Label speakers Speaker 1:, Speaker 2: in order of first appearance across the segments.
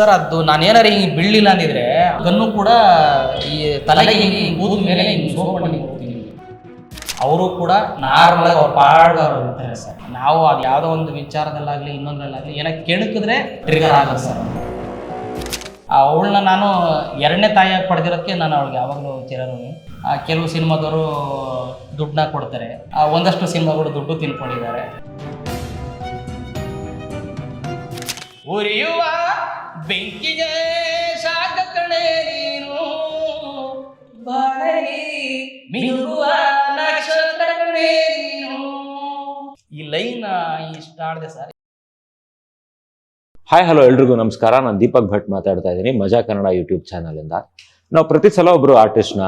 Speaker 1: Sir, ಅದು ನಾನೇನಾರ ಹಿಂಗೆ ಬೀಳಲಿಲ್ಲ ಅಂದಿದ್ರೆ ಅದನ್ನು ಕೂಡ ಈ ತಲೆಗೆ ಹಿಂಗೆ ಕೂದ ಮೇಲೆ ಹಿಂಗೆ ಸೋಕೊಂಡು ಹೋಗ್ತೀನಿ ಅವರು ಕೂಡ ನಾರ್ಮಲ್ ಅವ್ರ ಪಾಡ್ ಅವ್ರು ಇರ್ತಾರೆ ಸರ್. ನಾವು ಅದು ಯಾವುದೋ ಒಂದು ವಿಚಾರದಲ್ಲಾಗಲಿ, ಇನ್ನೊಂದರಲ್ಲಾಗಲಿ ಏನೋ ಕೆಣಕಿದ್ರೆ ಟ್ರಿಗರ್ ಆಗಲ್ಲ ಸರ್. ಅವಳನ್ನ ನಾನು ಎರಡನೇ ತಾಯಿಯಾಗಿ ಪಡೆದಿರೋಕ್ಕೆ ನಾನು ಅವಳಿಗೆ ಯಾವಾಗಲೂ ಚಿರಋಣಿ. ಕೆಲವು ಸಿನಿಮಾದವರು ದುಡ್ಡನ್ನ ಕೊಡ್ತಾರೆ. ಒಂದಷ್ಟು ಸಿನಿಮಾಗಳು ದುಡ್ಡು ತಿನ್ಕೊಂಡಿದ್ದಾರೆ. ಉರಿಯುವ ಬೆಂಕಿಗೆ ಕಣೆ ನೀನು ಬಾಳಲಿ ಮಿಂಗುವ ನಕ್ಷತ್ರ ಕಣೆ ನೀನು ಈ ಲೈನ್ ಇಷ್ಟ ಆಡದೆ ಸರ್.
Speaker 2: ಹಾಯ್ ಹಲೋ ಎಲ್ರಿಗೂ ನಮಸ್ಕಾರ. ನಾನು ದೀಪಕ್ ಭಟ್ ಮಾತಾಡ್ತಾ ಇದ್ದೀನಿ ಮಜಾ ಕನ್ನಡ ಯೂಟ್ಯೂಬ್ ಚಾನಲಿಂದ ನಾವು ಪ್ರತಿ ಸಲ ಒಬ್ರು ಆರ್ಟಿಸ್ಟ್ನ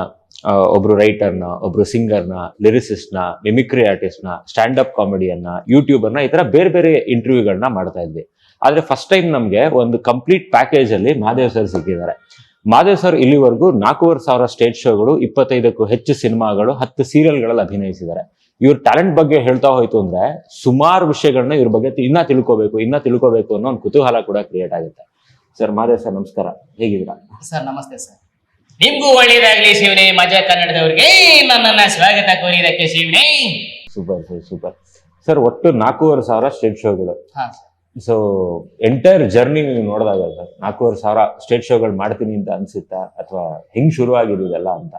Speaker 2: ಒಬ್ರು ರೈಟರ್ನ ಒಬ್ರು ಸಿಂಗರ್ನ ಲಿರಿಸಿಸ್ಟ್ನ ಮಿಮಿಕ್ರಿ ಆರ್ಟಿಸ್ಟ್ನ ಸ್ಟ್ಯಾಂಡ್ ಅಪ್ ಕಾಮಿಡಿಯನ್ನ ಯೂಟ್ಯೂಬರ್ನ ಈ ತರ ಬೇರೆ ಬೇರೆ ಇಂಟರ್ವ್ಯೂಗಳನ್ನ ಮಾಡ್ತಾ ಇದ್ವಿ. ಆದ್ರೆ ಫಸ್ಟ್ ಟೈಮ್ ನಮಗೆ ಒಂದು ಕಂಪ್ಲೀಟ್ ಪ್ಯಾಕೇಜ್ ಅಲ್ಲಿ ಮಹಾದೇವ್ ಸರ್ ಸಿಕ್ಕಿದ್ದಾರೆ. ಮಹಾದೇವ್ ಸರ್ ಇಲ್ಲಿವರೆಗೂ ನಾಲ್ಕೂವರೆ ಸಾವಿರ ಸ್ಟೇಜ್ ಶೋಗಳು ಇಪ್ಪತ್ತೈದಕ್ಕೂ ಹೆಚ್ಚು ಸಿನಿಮಾಗಳು ಹತ್ತು ಸೀರಿಯಲ್ಗಳಲ್ಲಿ ಅಭಿನಯಿಸಿದ್ದಾರೆ. ಇವ್ರ ಟ್ಯಾಲೆಂಟ್ ಬಗ್ಗೆ ಹೇಳ್ತಾ ಹೋಯ್ತು ಅಂದ್ರೆ ಸುಮಾರು ವಿಷಯಗಳನ್ನ ಇವ್ರ ಬಗ್ಗೆ ಇನ್ನ ತಿಳ್ಕೋಬೇಕು ಇನ್ನ ತಿಳ್ಕೋಬೇಕು ಅನ್ನೋ ಒಂದು ಕುತೂಹಲ ಕೂಡ ಕ್ರಿಯೇಟ್ ಆಗುತ್ತೆ. ಸರ್ ಮಾದೇವ್ ಸರ್ ನಮಸ್ಕಾರ. ಹೇಗಿದ್ದೀರಾ?
Speaker 1: ಸರ್ ನಮಸ್ತೆ ಸರ್ ನಿಮ್ಗೂ ಒಳ್ಳೇದಾಗ್ಲಿ ಶಿವನೇ. ಮಜಾ ಕನ್ನಡದವ್ರಿಗೆ. ನನ್ನನ್ನ ಸ್ವಾಗತ ಕೋರಿದಕ್ಕೆ ಶಿವನೇ.
Speaker 2: Super sir super. ಸರ್ ಒಟ್ಟು ನಾಲ್ಕೂವರೆ ಸಾವಿರ ಸ್ಟೇಜ್ ಶೋಗಳು
Speaker 1: ಹಾ
Speaker 2: ಸೊ ಎಂಟೈರ್ ಜರ್ನಿ ನೀವು ನೋಡಿದಾಗ ಸರ್ ನಾಲ್ಕೂವರೆ ಸಾವಿರ ಸ್ಟೇಜ್ ಶೋಗಳು ಮಾಡ್ತೀನಿ ಅಂತ ಅನ್ಸುತ್ತಾ? ಅಥವಾ ಹೆಂಗ್ ಶುರು ಆಗಿದೆ ಇದೆಲ್ಲ ಅಂತ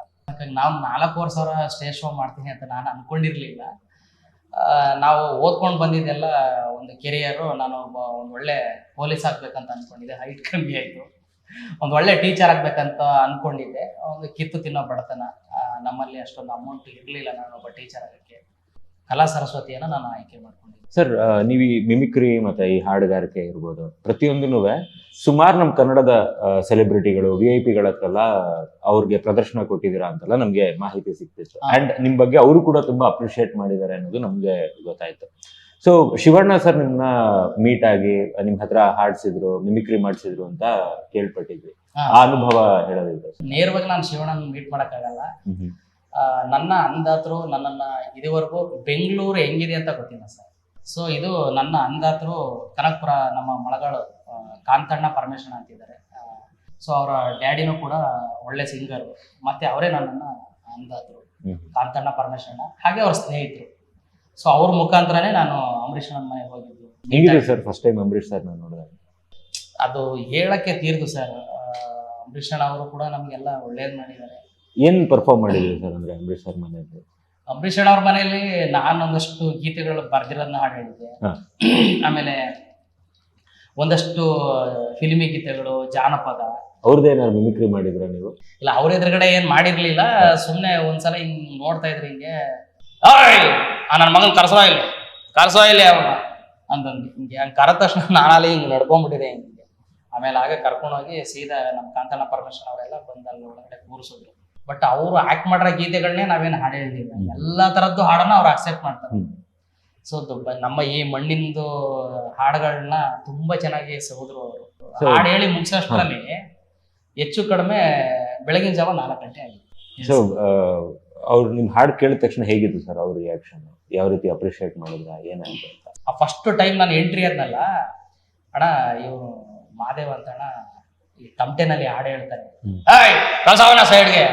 Speaker 1: ನಾವು ನಾಲ್ಕೂವರೆ ಸಾವಿರ ಸ್ಟೇಜ್ ಶೋ ಮಾಡ್ತೀನಿ ಅಂತ ನಾನು ಅನ್ಕೊಂಡಿರ್ಲಿಲ್ಲ. ನಾವು ಓದ್ಕೊಂಡು ಬಂದಿದ್ದೆಲ್ಲ ಒಂದು ಕೆರಿಯರು ನಾನು ಒಬ್ಬ ಒಂದು ಒಳ್ಳೆ ಪೊಲೀಸ್ ಆಗ್ಬೇಕಂತ ಅನ್ಕೊಂಡಿದ್ದೆ. ಹೈಟ್ ಕಮ್ಮಿ ಆಯಿತು. ಒಂದು ಒಳ್ಳೆ ಟೀಚರ್ ಆಗ್ಬೇಕಂತ ಅನ್ಕೊಂಡಿದ್ದೆ. ಒಂದು ಕಿತ್ತು ತಿನ್ನೋ ಬಡತನ. ನಮ್ಮಲ್ಲಿ ಅಷ್ಟೊಂದು ಅಮೌಂಟ್ ಇರಲಿಲ್ಲ ನಾನು ಒಬ್ಬ ಟೀಚರ್ ಆಗೋಕ್ಕೆ. ಕಲಾ ಸರಸ್ವತಿಯನ್ನು ನಾನು ಆಯ್ಕೆ ಮಾಡ್ಕೊಂಡಿದ್ದೆ.
Speaker 2: ಸರ್ ನೀವು ಈ ಮಿಮಿಕ್ರಿ ಮತ್ತೆ ಈ ಹಾಡುಗಾರಿಕೆ ಇರ್ಬೋದು ಪ್ರತಿಯೊಂದೂ ಸುಮಾರು ನಮ್ಮ ಕನ್ನಡದ ಸೆಲೆಬ್ರಿಟಿಗಳು ವಿ ಐ ಪಿಗಳತ್ತೆಲ್ಲ ಅವ್ರಿಗೆ ಪ್ರದರ್ಶನ ಕೊಟ್ಟಿದ್ದೀರಾ ಅಂತೆಲ್ಲ ನಮಗೆ ಮಾಹಿತಿ ಸಿಕ್ತಿತ್ತು. ಅಂಡ್ ನಿಮ್ ಬಗ್ಗೆ ಅವರು ಕೂಡ ತುಂಬಾ ಅಪ್ರಿಶಿಯೇಟ್ ಮಾಡಿದ್ದಾರೆ ಅನ್ನೋದು ನಮ್ಗೆ ಗೊತ್ತಾಯ್ತು. ಸೊ ಶಿವಣ್ಣ ಸರ್ ನಿಮ್ಮನ್ನ ಮೀಟ್ ಆಗಿ ನಿಮ್ ಹತ್ರ ಹಾಡ್ಸಿದ್ರು ಮಿಮಿಕ್ರಿ ಮಾಡಿಸಿದ್ರು ಅಂತ ಕೇಳ್ಪಟ್ಟಿದ್ವಿ. ಆ ಅನುಭವ ಹೇಳೋದಿದ್ರು
Speaker 1: ನೇರವಾಗಿ ನಾನು ಶಿವಣ್ಣನ ಮೀಟ್ ಮಾಡೋಕ್ಕಾಗಲ್ಲ. ನನ್ನ ಅಂದಾತರು ನನ್ನನ್ನು ಇದುವರೆಗೂ ಬೆಂಗಳೂರು ಹೆಂಗಿದೆ ಅಂತ ಗೊತ್ತಿಲ್ಲ ಸರ್. ಸೊ ಇದು ನನ್ನ ಅಂದಾತರು ಕನಕಪುರ ನಮ್ಮ ಮಳಗಳು ಕಾಂತಣ್ಣ ಪರಮೇಶ್ವರ ಅಂತಿದ್ದಾರೆ. ಸೊ ಅವರ ಡ್ಯಾಡಿನೂ ಕೂಡ ಒಳ್ಳೆ ಸಿಂಗರು ಮತ್ತೆ ಅವರೇ ನನ್ನನ್ನು ಅಂದಾತರು ಕಾಂತಣ್ಣ ಪರಮೇಶ್ವರಣ್ಣ ಹಾಗೆ ಅವ್ರ ಸ್ನೇಹಿತರು. ಸೊ ಅವ್ರ ಮುಖಾಂತರನೇ ನಾನು ಅಂಬರೀಷ್ ಮನೆಗೆ ಹೋಗಿದ್ದು.
Speaker 2: ಹೆಂಗಿದೆ sir first time Ambareesh sir ನಾನು ನೋಡಿದಾಗ?
Speaker 1: ಅದು ಹೇಳಕ್ಕೆ ತೀರ್ದು ಸರ್ ಅಂಬರೀಷ್ ಅವರು ಕೂಡ ನಮಗೆಲ್ಲ ಒಳ್ಳೇದು ಮಾಡಿದ್ದಾರೆ.
Speaker 2: ಏನ್ ಪರ್ಫಾರ್ಮ್ ಮಾಡಿದ್ರಿ ಸರ್ ಅಂದ್ರೆ ಅಂಬರೀಶ್ ಸರ್ ಮನೆಯಲ್ಲಿ?
Speaker 1: ಅಂಬರೀಷ್ ಅಣ್ಣ ಅವ್ರ ಮನೆಯಲ್ಲಿ ನಾನೊಂದಷ್ಟು ಗೀತೆಗಳು ಬರ್ದಿರೋದನ್ನ ಹಾಡು ಹೇಳಿದ್ದೆ.
Speaker 2: ಹಾ.
Speaker 1: ಆಮೇಲೆ ಒಂದಷ್ಟು ಫಿಲ್ಮಿ ಗೀತೆಗಳು ಜಾನಪದ.
Speaker 2: ಅವ್ರದ್ದೇನಾದ್ರು ಮಿಮಿಕ್ರಿ ಮಾಡಿದ್ರ ನೀವು?
Speaker 1: ಇಲ್ಲ ಅವ್ರ ಎದುರುಗಡೆ ಏನ್ ಮಾಡಿರ್ಲಿಲ್ಲ. ಸುಮ್ನೆ ಒಂದ್ಸಲ ಹಿಂಗ್ ನೋಡ್ತಾ ಇದ್ರಿ ಹಿಂಗೆ. ಆ ನನ್ನ ಮಗನ್ ಕರ್ಸೋ ಇಲ್ಲಿ ಕರ್ಸೋ ಇಲ್ಲಿ ಅವನ. ಅಂತಂದು ಹಿಂಗೆ. ಹಂಗೆ ಕರೆದ ತಕ್ಷಣ ನಾನಲ್ಲಿ ಹಿಂಗೆ ನಡ್ಕೊಂಡ್ಬಿಟ್ಟಿದೆ ಹಿಂಗೆ. ಆಮೇಲೆ ಆಗ ಕರ್ಕೊಂಡೋಗಿ ಸೀದಾ ನಮ್ಮ ಕಾಂತಣ್ಣ ಪರಮೇಶ್ವರ ಅವರೆಲ್ಲ ಬಂದು ಅಲ್ಲಿ ಒಳಗಡೆ ಕೂರಿಸಿದ್ರು. ಬಟ್ ಅವರು ಆಕ್ಟ್ ಮಾಡಿರೋ ಗೀತೆಗಳನ್ನೇ ನಾವೇನು ಹಾಡು ಹೇಳಿಲ್ಲ ಎಲ್ಲ ತರದ್ದು ಹಾಡನ್ನ ಅವ್ರು ಅಕ್ಸೆಪ್ಟ್ ಮಾಡ್ತಾರೆ. ಸೊ ನಮ್ಮ ಈ ಮಣ್ಣಿಂದು ಹಾಡುಗಳನ್ನ ತುಂಬಾ ಚೆನ್ನಾಗಿ ಸೋದ್ರು ಅವರು. ಹಾಡು ಹೇಳಿ ಮುಗಿಸೋಷ್ಟರಲ್ಲಿ ಹೆಚ್ಚು ಕಡಿಮೆ ಬೆಳಗಿನ ಜಾವ ನಾಲ್ಕು ಗಂಟೆ ಆಗಿದೆ.
Speaker 2: ಸೊ ಅವ್ರು ನಿಮ್ ಹಾಡು ಕೇಳಿದ ತಕ್ಷಣ ಹೇಗಿತ್ತು ಸರ್ ಅವ್ರ ರಿಯಾಕ್ಷನ್ ಯಾವ ರೀತಿ ಅಪ್ರಿಶಿಯೇಟ್ ಮಾಡಿದ್ರ ಏನಂತ
Speaker 1: ಆ ಫಸ್ಟ್ ಟೈಮ್ ನಾನು ಎಂಟ್ರಿ ಆದ್ನಲ್ಲ ಅಣ್ಣ ಇವರು ಮಾದೇವ್ ಅಂತ ಅಣ್ಣ ಈ ತಮಟೆನಲ್ಲಿ ಹಾಡು ಹೇಳ್ತಾರೆ. ಹಾಯ್ ಕಳ್ಸವನ ಸೈಡ್ಗೆ.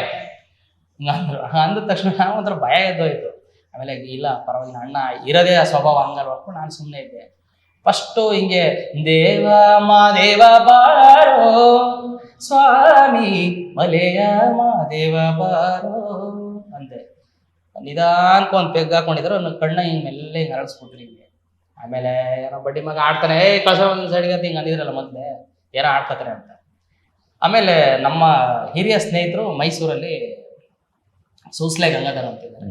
Speaker 1: ಅಂದ್ರು. ಅಂದ ತಕ್ಷಣ ಒಂಥರ ಭಯ ಎದ್ದೋಯ್ತು. ಆಮೇಲೆ ಇಲ್ಲ ಪರವಾಗಿಲ್ಲ ಅಣ್ಣ ಇರೋದೇ ಆ ಸ್ವಭಾವ ಹಂಗಲ್ವರ್ಕು ನಾನು ಸುಮ್ಮನೆ ಇದ್ದೆ. ಫಸ್ಟು ಹಿಂಗೆ ದೇವ ಮಾದೇವ ಬಾರೋ ಸ್ವಾಮಿ ಮಲೆಯ ಮಾದೇವ ಬಾರೋ ಅಂದೆ. ನಿಧಾನಕ್ಕೆ ಒಂದು ಪೆಗ್ ಹಾಕೊಂಡಿದ್ರು ನನ್ನ ಕಣ್ಣ ಹಿಂಗೆ ಮೆಲ್ಲೆ ಹಿಂಗೆ ಹರಡಿಸ್ಬಿಟ್ರಿ ಹಿಂಗೆ. ಆಮೇಲೆ ಏನೋ ಬಡ್ಡಿ ಮಗ ಆಡ್ತಾನೆ ಏ ಕಳ್ಸೋ ಒಂದು ಸೈಡ್ಗೆ ಅಂತ ಹಿಂಗೆ ಅಂದಿದ್ರಲ್ಲ ಮೊದಲೇ ಏನೋ ಆಡ್ತಾರೆ ಅಂತ. ಆಮೇಲೆ ನಮ್ಮ ಹಿರಿಯ ಸ್ನೇಹಿತರು ಮೈಸೂರಲ್ಲಿ ಸೂಸ್ಲೆ ಗಂಗಾಧರ್ ಅಂತಿದ್ದಾರೆ